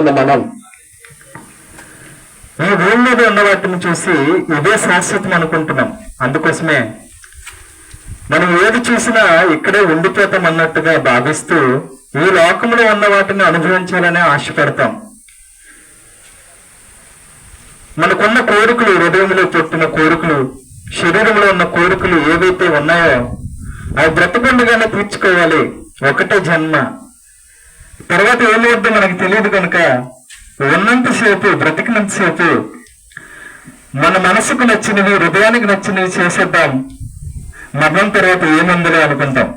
ఉన్న మనం. ఈ భూమి మీద ఉన్న వాటిని చూసి ఇదే శాశ్వతం అనుకుంటున్నాం. అందుకోసమే మనం ఏది చూసినా ఇక్కడే ఉండిపోతాం అన్నట్టుగా భావిస్తూ ఈ లోకంలో ఉన్న వాటిని అనుభవించాలని ఆశపడతాం మనకున్న కోరికలు హృదయంలో పుట్టిన కోరికలు శరీరంలో ఉన్న కోరికలు ఏవైతే ఉన్నాయో అవి బ్రతకుండగానే తీర్చుకోవాలి. ఒకటే జన్మ. తర్వాత ఏమవుద్దో మనకు తెలియదు కనుక ఉన్నంతసేపు బ్రతికినంతసేపు మన మనసుకు నచ్చినవి హృదయానికి నచ్చినవి చేసేద్దాం. మరణం తర్వాత ఏముందిలే అనుకుంటాం.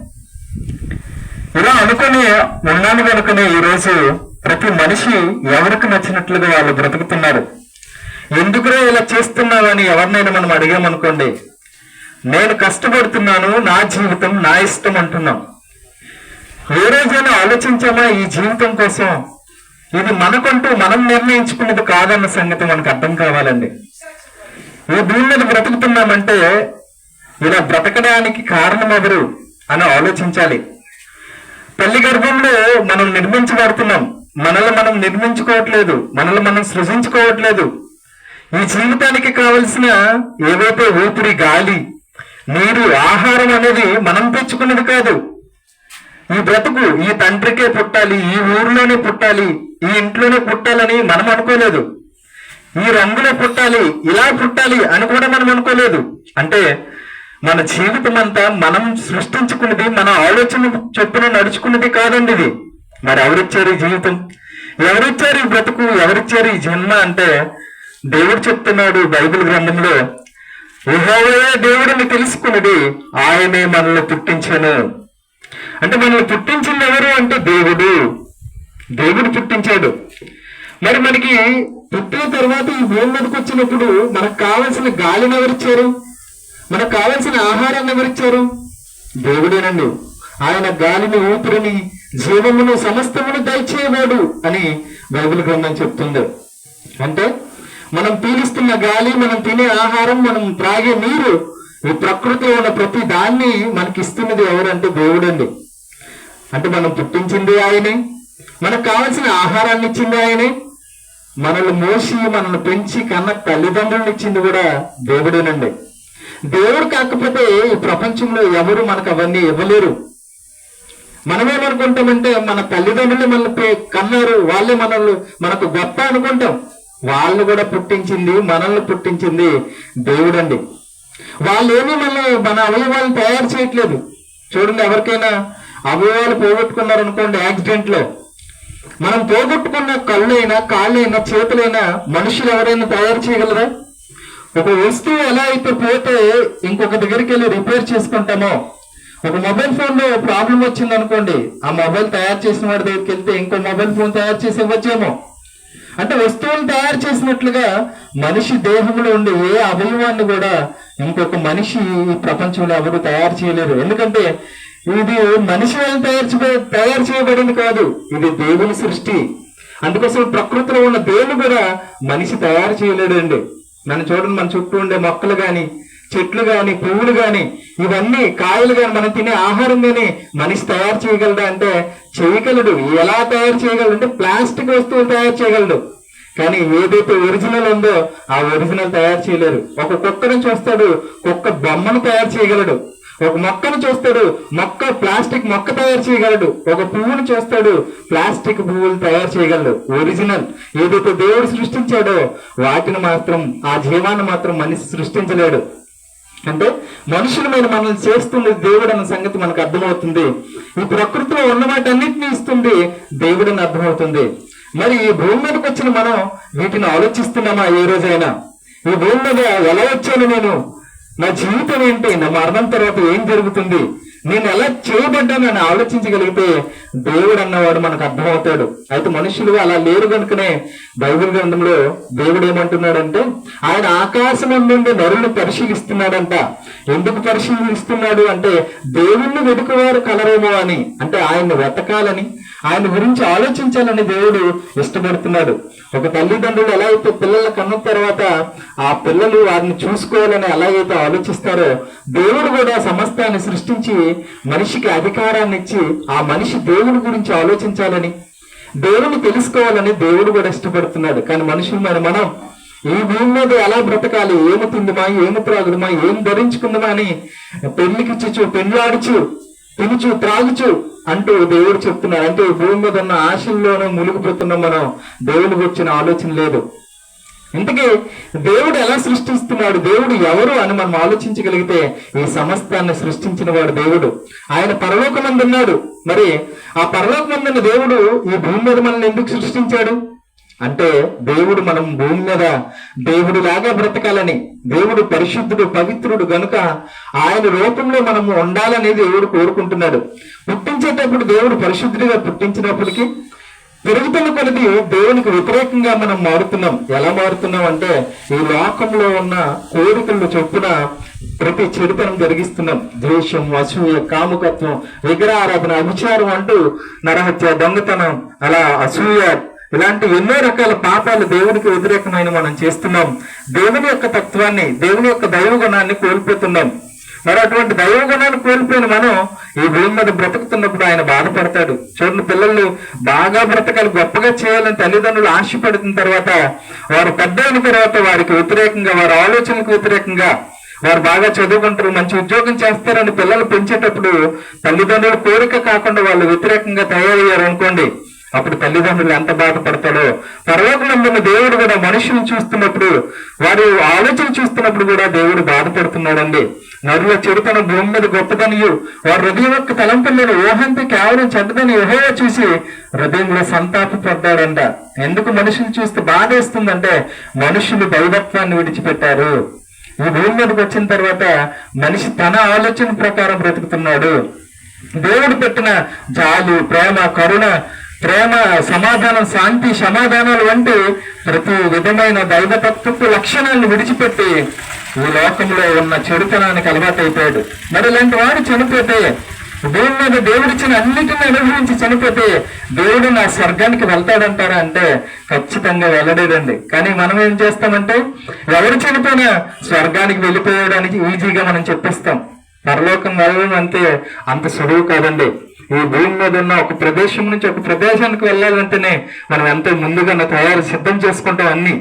ఇలా అనుకుని ఉన్నాను కనుకనే ఈరోజు ప్రతి మనిషి ఎవరికి నచ్చినట్లుగా వాళ్ళు బ్రతుకుతున్నారు? ఎందుకురా ఇలా చేస్తున్నావని ఎవరినైనా మనం అడిగామనుకోండి నేను కష్టపడుతున్నాను నా జీవితం నా ఇష్టం అంటున్నాం. రోజైనా ఆలోచించామా ఈ జీవితం కోసం? ఇది మనకంటూ మనం నిర్ణయించుకున్నది కాదన్న సంగతి మనకు అర్థం కావాలండి. ఈ భూమి మీద బ్రతుకుతున్నామంటే ఇలా బ్రతకడానికి కారణం ఎవరు అని ఆలోచించాలి. తల్లి గర్భంలో మనం నిర్మించబడుతున్నాం. మనల్ని మనం నిర్మించుకోవట్లేదు. మనల్ని మనం సృజించుకోవట్లేదు. ఈ జీవితానికి కావలసిన ఏవైతే ఊపిరి గాలి నీరు ఆహారం అనేది మనం తెచ్చుకున్నది కాదు. ఈ బ్రతుకు ఈ తండ్రికే పుట్టాలి ఈ ఊర్లోనే పుట్టాలి ఈ ఇంట్లోనే పుట్టాలని మనం అనుకోలేదు. ఈ రంగులో పుట్టాలి ఇలా పుట్టాలి అని కూడా మనం అనుకోలేదు. అంటే మన జీవితం అంతా మనం సృష్టించుకున్నది మన ఆలోచన చొప్పున నడుచుకున్నది కాదండి ఇది. మరి ఎవరిచ్చారు ఈ జీవితం? ఎవరిచ్చారు ఈ బ్రతుకు? ఎవరిచ్చారు ఈ జన్మ? అంటే దేవుడు చెప్తున్నాడు బైబిల్ గ్రంథంలో యెహోవాయే దేవుడిని తెలుసుకున్నది ఆయనే మనల్ని పుట్టించాను. అంటే మనల్ని పుట్టించింది ఎవరు అంటే దేవుడు. దేవుడు పుట్టించాడు. మరి మనకి పుట్టిన తర్వాత ఈ భూమి మీదకి వచ్చినప్పుడు మనకు కావలసిన గాలిని ఎవరిచ్చారు మనకు కావలసిన ఆహారాన్ని ఎవరిచ్చారు దేవుడేనండి. ఆయన గాలిని ఊపిరిని జీవమును సమస్తమును దయచేయవాడు అని బైబిల్ గ్రంథం చెప్తుంది. అంటే మనం పీలుస్తున్న గాలి మనం తినే ఆహారం మనం త్రాగే నీరు ఈ ప్రకృతిలో ఉన్న ప్రతి దాన్ని మనకి ఇస్తున్నది ఎవరంటే దేవుడండి. అంటే మనం పుట్టించింది ఆయనే. మనకు కావలసిన ఆహారాన్ని ఇచ్చింది ఆయనే. మనల్ని మోసి మనల్ని పెంచి కన్న తల్లిదండ్రులను ఇచ్చింది కూడా దేవుడేనండి. దేవుడు కాకపోతే ఈ ప్రపంచంలో ఎవరు మనకు అవన్నీ ఇవ్వలేరు. మనమేమనుకుంటామంటే మన తల్లిదండ్రులు మనల్ని కన్నారు. వాళ్ళే మనల్ని మనకు గొప్ప అనుకుంటాం. వాళ్ళు కూడా పుట్టించింది మనల్ని పుట్టించింది దేవుడండి. వాళ్ళు ఏమీ మన మన అవయవాలను తయారు చేయట్లేదు. చూడండి ఎవరికైనా అవయవాలు పోగొట్టుకున్నారు అనుకోండి యాక్సిడెంట్లో మనం పోగొట్టుకున్న కళ్ళైనా కాళ్ళైనా చేతులైనా మనుషులు ఎవరైనా తయారు చేయగలరా? ఒక వస్తువు ఎలా అయితే పోతే ఇంకొక దగ్గరికి వెళ్ళి రిపేర్ చేసుకుంటామో ఒక మొబైల్ ఫోన్లో ప్రాబ్లం వచ్చింది అనుకోండి ఆ మొబైల్ తయారు చేసిన వాడి దగ్గరికి వెళ్తే ఇంకో మొబైల్ ఫోన్ తయారు చేసి ఇవ్వచ్చేమో. అంటే వస్తువులు తయారు చేసినట్లుగా మనిషి దేహంలో ఉండే ఏ అవయవాన్ని కూడా ఇంకొక మనిషి ఈ ప్రపంచంలో ఎవరు తయారు చేయలేరు. ఎందుకంటే ఇది మనిషి వల్ల తయారు తయారు చేయబడింది కాదు. ఇది దేవుని సృష్టి. అందుకోసం ప్రకృతిలో ఉన్న దేవుడు కూడా మనిషి తయారు చేయలేడు అండి మనం చూడండి మన చుట్టూ ఉండే మొక్కలు కానీ చెట్లు గాని పువ్వులు కానీ ఇవన్నీ కాయలు కానీ మనం తినే ఆహారం గాని మనిషి తయారు చేయగలడా అంటే చేయగలడు. ఎలా తయారు చేయగలడు అంటే ప్లాస్టిక్ వస్తువులు తయారు చేయగలడు. కానీ ఏదైతే ఒరిజినల్ ఉందో ఆ ఒరిజినల్ తయారు చేయలేరు. ఒక కుక్కను చూస్తాడు కుక్క బొమ్మను తయారు చేయగలడు. ఒక మొక్కను చూస్తాడు మొక్క ప్లాస్టిక్ మొక్క తయారు చేయగలడు. ఒక పువ్వును చూస్తాడు ప్లాస్టిక్ పువ్వులు తయారు చేయగలడు. ఒరిజినల్ ఏదైతే దేవుడు సృష్టించాడో వాటిని మాత్రం ఆ జీవాన్ని మాత్రం మనిషి సృష్టించలేడు. అంటే మనుషుల మీద మనల్ని చేస్తుంది దేవుడు అన్న సంగతి మనకు అర్థమవుతుంది. ఈ ప్రకృతిలో ఉన్న వాటన్నిటిని ఇస్తుంది దేవుడని అర్థమవుతుంది. మరి ఈ భూమి మీదకి వచ్చిన మనం వీటిని ఆలోచిస్తున్నామా? ఏ రోజైనా. ఈ భూమి మీద ఎలా వచ్చాను నేను? నా జీవితం ఏంటి? నా మరణం తర్వాత ఏం జరుగుతుంది? నేను ఎలా చేయబడ్డానని ఆలోచించగలిగితే దేవుడు అన్నవాడు మనకు అర్థమవుతాడు. అయితే మనుషులు అలా లేరు కనుకనే బైబిల్ గ్రంథంలో దేవుడు ఏమంటున్నాడంటే ఆయన ఆకాశం నుండి నరులను పరిశీలిస్తున్నాడంట. ఎందుకు పరిశీలిస్తున్నాడు అంటే దేవుణ్ణి వెతుకువారు కలరేమో అని. అంటే ఆయన్ని వెతకాలని ఆయన గురించి ఆలోచించాలని దేవుడు ఇష్టపడుతున్నాడు. ఒక తల్లిదండ్రులు ఎలా అయితే పిల్లల కన్న తర్వాత ఆ పిల్లలు వారిని చూసుకోవాలని ఎలాగైతే ఆలోచిస్తారో దేవుడు కూడా సమస్తాన్ని సృష్టించి మనిషికి అధికారాన్ని ఇచ్చి ఆ మనిషి దేవుడి గురించి ఆలోచించాలని దేవుని తెలుసుకోవాలని దేవుడు కూడా ఇష్టపడుతున్నాడు. కానీ మనుషులమైన మనం ఈ భూమి మీద ఎలా బ్రతకాలి ఏమి తిందుమా ఏమి త్రాగుదమా ఏం ధరించుకుందామా అని పెళ్ళికిచ్చు పెళ్ళాడుచు తినుచు త్రాగుచు అంటూ దేవుడు చెప్తున్నాడు అంటే భూమి మీద ఉన్న ఆశల్లోనే మునిగిపోతున్నాం మనం దేవుడికి వచ్చిన ఆలోచన లేదు. ఇంతకీ దేవుడు ఎలా సృష్టిస్తున్నాడు? దేవుడు ఎవరు అని మనం ఆలోచించగలిగితే ఈ సమస్తాన్ని సృష్టించిన వాడు దేవుడు. ఆయన పరలోకమందున్నాడు. మరి ఆ పరలోకమందున్న దేవుడు ఈ భూమి మీద మనల్ని ఎందుకు సృష్టించాడు? అంటే దేవుడు మనం భూమి మీద దేవుడు లాగా బ్రతకాలని దేవుడు పరిశుద్ధుడు పవిత్రుడు గనుక ఆయన రూపంలో మనము ఉండాలని దేవుడు కోరుకుంటున్నాడు. పుట్టించేటప్పుడు దేవుడు పరిశుద్ధుడిగా పుట్టించినప్పటికీ పెరుగుతున్న కొలది దేవునికి వ్యతిరేకంగా మనం మారుతున్నాం. ఎలా మారుతున్నాం అంటే ఈ లోకంలో ఉన్న కోరికలు చొప్పున ప్రతి చెడుతనం జరిగిస్తున్నాం. ద్వేషం అసూయ కాముకత్వం విగ్రహారాధన అభిచారం అంటూ నరహత్య దొంగతనం అలా అసూయ ఇలాంటి ఎన్నో రకాల పాపాలు దేవునికి వ్యతిరేకమైన మనం చేస్తున్నాం. దేవుని యొక్క తత్వాన్ని దేవుని యొక్క దైవ గుణాన్ని కోల్పోతున్నాం. మరి అటువంటి దైవ గుణాన్ని కోల్పోయిన మనం ఈ భూమి మీద బ్రతుకుతున్నప్పుడు ఆయన బాధపడతాడు. చూడండి పిల్లలు బాగా బ్రతకాలి గొప్పగా చేయాలని తల్లిదండ్రులు ఆశపడుతున్న తర్వాత వారు పెద్ద అయిన తర్వాత వారికి వ్యతిరేకంగా వారి ఆలోచనలకు వ్యతిరేకంగా వారు బాగా చదువుకుంటారు మంచి ఉద్యోగం చేస్తారని పిల్లలు పెంచేటప్పుడు తల్లిదండ్రుల కోరిక కాకుండా వాళ్ళు వ్యతిరేకంగా తయారయ్యారు అనుకోండి అప్పుడు తల్లిదండ్రులు ఎంత బాధపడతాడో పర్వతనందున్న దేవుడు కూడా మనుషులను చూస్తున్నప్పుడు వారి ఆలోచన చూస్తున్నప్పుడు కూడా దేవుడు బాధపడుతున్నాడండి. నరుల చెడుతన భూమి మీద గొప్పదనియు వారి హృదయం యొక్క తలంపులను ఊహంతి కేవలం చెడ్డదని ఊహగా చూసి హృదయంలో సంతాపపడ్డాడంట. ఎందుకు మనుషులు చూస్తే బాధ వేస్తుందంటే మనుషులు దైవత్వాన్ని విడిచిపెట్టారు. ఈ భూమి మీదకి వచ్చిన తర్వాత మనిషి తన ఆలోచన ప్రకారం బ్రతుకుతున్నాడు. దేవుడు పెట్టిన జాలు ప్రేమ కరుణ ప్రేమ సమాధానం శాంతి సమాధానాలు వంటి ప్రతి విధమైన దైవతత్వపు లక్షణాలను విడిచిపెట్టి ఈ లోకంలో ఉన్న చెడుతనానికి అలవాటైపోయాడు. మరి ఇలాంటి వాడు చనిపోతే భూమి మీద దేవుడిచ్చిన అన్నిటిని అనుభవించి చనిపోతే దేవుడు నా స్వర్గానికి వెళ్తాడంటారా అంటే ఖచ్చితంగా వెళ్ళలేదండి. కానీ మనం ఏం చేస్తామంటే ఎవరు చనిపోయినా స్వర్గానికి వెళ్ళిపోయడానికి ఈజీగా మనం చెప్పిస్తాం. పరలోకం వెళ్ళడం అంటే అంత సులువు కాదండి. ఈ భూమి మీద ఉన్న ఒక ప్రదేశం నుంచి ఒక ప్రదేశానికి వెళ్ళాలంటేనే మనం ఎంతో ముందుగా తయారు సిద్ధం చేసుకుంటాం అన్ని.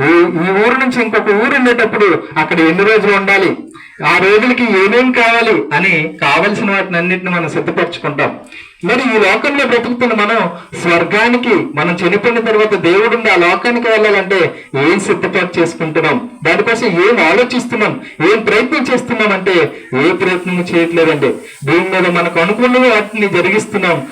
ఈ ఈ ఊరు నుంచి ఇంకొక ఊరు వెళ్ళేటప్పుడు అక్కడ ఎన్ని రోజులు ఉండాలి? ఆ రోజులకి ఏమేం కావాలి అని కావలసిన వాటిని అన్నింటిని మనం సిద్ధపరచుకుంటాం. మరి ఈ లోకంలో బ్రతుకుతున్న మనం స్వర్గానికి మనం చనిపోయిన తర్వాత దేవుడుండి ఆ లోకానికి వెళ్ళాలంటే ఏం సిద్ధపాటు చేసుకుంటున్నాం? దానికోసం ఏం ఆలోచిస్తున్నాం? ఏం ప్రయత్నం చేస్తున్నాం అంటే ఏ ప్రయత్నం చేయట్లేదండి. భూమి మీద మనకు అనుకున్న వాటిని జరిగిస్తున్నాం.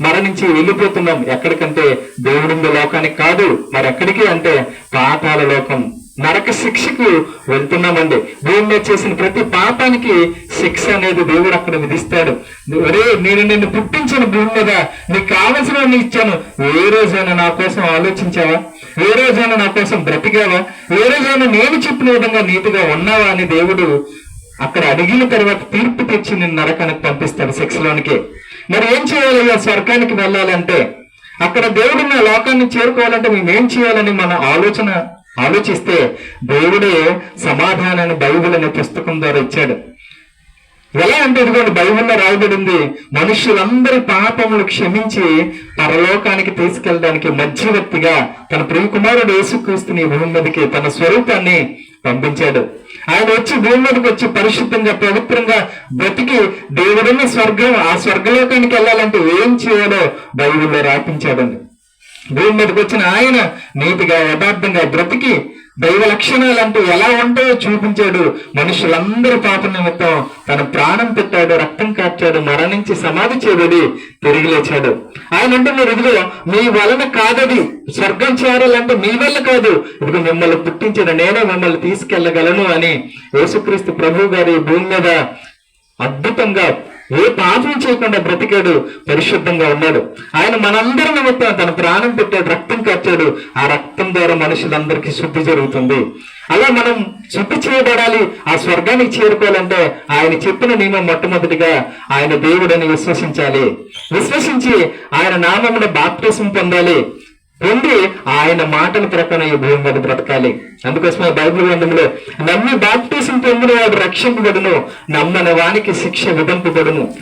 మరణించి వెళ్ళిపోతున్నాం. ఎక్కడికంటే దేవుడుండే లోకానికి కాదు మరి ఎక్కడికి అంటే పాతాల లోకం. నరక శిక్షకు వెళ్తున్నామండి. భూమిలో చేసిన ప్రతి పాపానికి శిక్ష అనేది దేవుడు అక్కడ విధిస్తాడు ఒరే నేను నిన్ను పుట్టించిన భూమి మీద. నీకు కావలసినవన్నీ ఇచ్చాను. ఏ రోజైనా నా కోసం ఆలోచించావా? ఏ రోజైనా నా కోసం బ్రతికావా? ఏ రోజైనా నేను చెప్పిన విధంగా నీతిగా ఉన్నావా అని దేవుడు అక్కడ అడిగిన తర్వాత తీర్పు తెచ్చి నిన్ను నరకానికి పంపిస్తాడు శిక్షలోనికి. మరి ఏం చేయాలి స్వర్గానికి వెళ్ళాలంటే? అక్కడ దేవుడున్న లోకాన్ని చేరుకోవాలంటే మేము ఏం చేయాలని మన ఆలోచన? ఆలోచిస్తే దేవుడే సమాధానాన్ని బైబిల్ అనే పుస్తకం ద్వారా ఇచ్చాడు. ఎలా అంటే ఇదిగోండి బైబిల్లో రాయబడింది మనుషులందరి పాపములు క్షమించి పరలోకానికి తీసుకెళ్ళడానికి మధ్యవర్తిగా తన ప్రియకుమారుడు యేసుక్రీస్తుని భూమి మీదకి తన స్వరూపాన్ని పంపించాడు. ఆయన వచ్చి భూమి మీదకి వచ్చి పరిశుద్ధంగా పవిత్రంగా బ్రతికి దేవుడున్న స్వర్గం ఆ స్వర్గలోకానికి వెళ్ళాలంటే ఏం చేయాలో బైబిల్లో రాపించాడండి. భూమి మీదకి వచ్చిన ఆయన నీతిగా యథార్థంగా బ్రతికి దైవ లక్షణాలు అంటూ ఎలా ఉంటాయో చూపించాడు. మనుషులందరి పాప నిమిత్తం తన ప్రాణం పెట్టాడు రక్తం కాచాడు మరణించి సమాధి చేయబడి తిరిగి లేచాడు. ఆయన అంటున్నారు ఇదిగో మీ వలన కాదది. స్వర్గం చేరాలంటే మీ వల్ల కాదు. ఇదిగో మిమ్మల్ని పుట్టించిన నేనే మిమ్మల్ని తీసుకెళ్ళగలను అని యేసుక్రీస్తు ప్రభు గారి భూమి మీద అద్భుతంగా ఏ పాపం చేయకుండా బ్రతికాడు పరిశుద్ధంగా ఉన్నాడు. ఆయన మనందరి నిమిత్తం తన ప్రాణం పెట్టాడు రక్తం కట్టాడు ఆ రక్తం ద్వారా మనుషులందరికీ శుద్ధి జరుగుతుంది. అలా మనం శుద్ధి చేయబడాలి ఆ స్వర్గానికి చేరుకోవాలంటే ఆయన చెప్పిన నియమం మొట్టమొదటిగా ఆయన దేవుడని విశ్వసించాలి. విశ్వసించి ఆయన నామమున బాప్టిజం పొందాలి. ఉండి ఆయన మాటల ప్రకారం ఈ భూమి మీద బ్రతకాలి. అందుకోసమే బైబిల్ గ్రంథంలో నమ్మి బాప్టిజం పొందిన వాడు రక్షింపబడును నమ్మని వానికి శిక్ష విధింపబడును.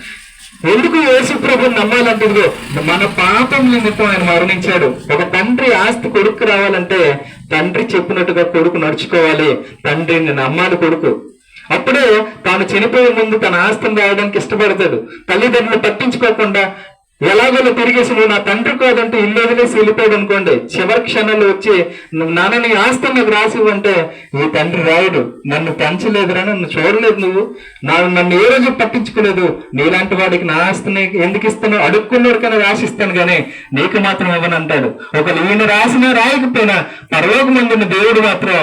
ఎందుకు యేసు ప్రభు నమ్మాలంటుందో మన పాపం నిమిత్తం ఆయన మరణించాడు. ఒక తండ్రి ఆస్తి కొడుకు రావాలంటే తండ్రి చెప్పినట్టుగా కొడుకు నడుచుకోవాలి తండ్రిని నమ్మాలి కొడుకు. అప్పుడే తాను చనిపోయే ముందు తన ఆస్తిని రావడానికి ఇష్టపడతాడు. తల్లిదండ్రులు పట్టించుకోకుండా ఎలాగోలో తిరిగేసి నువ్వు నా తండ్రి కాదంటే ఇల్లు వదిలేసి వెళ్ళిపోయాడు అనుకోండి. చివరి క్షణంలో వచ్చి "నువ్వు నాన్న నీ ఆస్తి నాకు రాసి ఇవ్వంటే ఈ తండ్రి రాయుడు నన్ను పెంచలేదురా నన్ను చూడలేదు నువ్వు. నా నన్ను ఏ రోజు పట్టించుకోలేదు. నీలాంటి వాడికి నా ఆస్తిని ఎందుకు ఇస్తాను కానీ రాసిస్తాను కానీ నీకు మాత్రం ఇవ్వను అంటాడు. ఒకవేళ ఈయన రాసినా రాయకపోయినా పరలోకమందున్న దేవుడు మాత్రం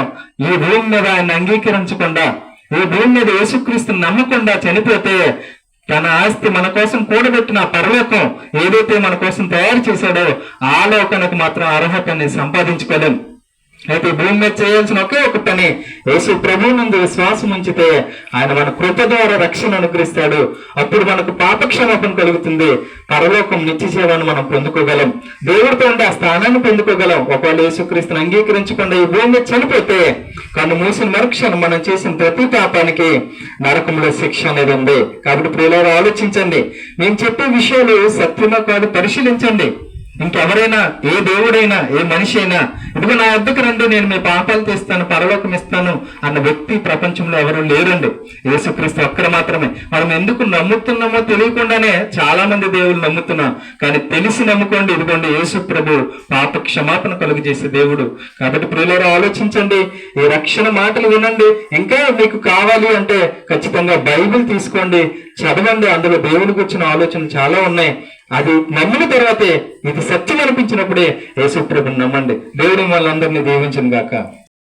ఈ భూమి మీద ఆయన అంగీకరించకుండా ఈ భూమి మీద యేసుక్రీస్తుని నమ్మకుండా చనిపోతే తన ఆస్తి మన కోసం కూడబెట్టిన పరలోకం ఏదైతే మన కోసం తయారు చేశాడో ఆ లోకానికి మాత్రం అర్హతని సంపాదించుకోలేము అయితే భూమి మీద చేయాల్సిన ఒకే ఒక పని యేసు ప్రభు నుండి విశ్వాసం ఉంచితే ఆయన మన కృప ద్వారా రక్షణ అనుగ్రహిస్తాడు. అప్పుడు మనకు పాపక్షమాపణ కలుగుతుంది. పరలోకం నిత్య సేవను మనం పొందుకోగలం. దేవుడితో ఉండే ఆ స్థానాన్ని పొందుకోగలం. ఒకవేళ యేసుక్రీస్తుని అంగీకరించకుండా ఈ భూమి మీద చనిపోతే కన్ను మూసిన మరుక్షణం మనం చేసిన ప్రతి పాపానికి నరకంలో శిక్ష అనేది ఉంది. కాబట్టి ప్రియులారు ఆలోచించండి. మేము చెప్పే విషయాలు సత్యమో కాదు పరిశీలించండి. ఇంకెవరైనా ఏ దేవుడైనా ఏ మనిషి అయినా ఇదిగో నా వద్దకు రండి నేను మీ పాపాలు తీస్తాను పరలోకం ఇస్తాను అన్న వ్యక్తి ప్రపంచంలో ఎవరు లేరండి. యేసుక్రీస్తు ఒక్కడ మాత్రమే. మనం ఎందుకు నమ్ముతున్నామో తెలియకుండానే చాలా మంది దేవుళ్ళు నమ్ముతున్నాం కానీ తెలిసి నమ్ముకోండి ఇదిగోండి యేసు ప్రభు పాప క్షమాపణ కలుగు చేసే దేవుడు. కాబట్టి ప్రియులారు ఆలోచించండి. ఈ రక్షణ మాటలు వినండి. ఇంకా మీకు కావాలి అంటే ఖచ్చితంగా బైబిల్ తీసుకోండి. చదవండి. అందులో దేవుని గురించిన ఆలోచనలు చాలా ఉన్నాయి. అది నమ్మిన తర్వాతే ఇది సత్యం అనిపించినప్పుడే యేసు ప్రభుని నమ్మండి. దేవుడు వాళ్ళందరినీ దీవించను గాక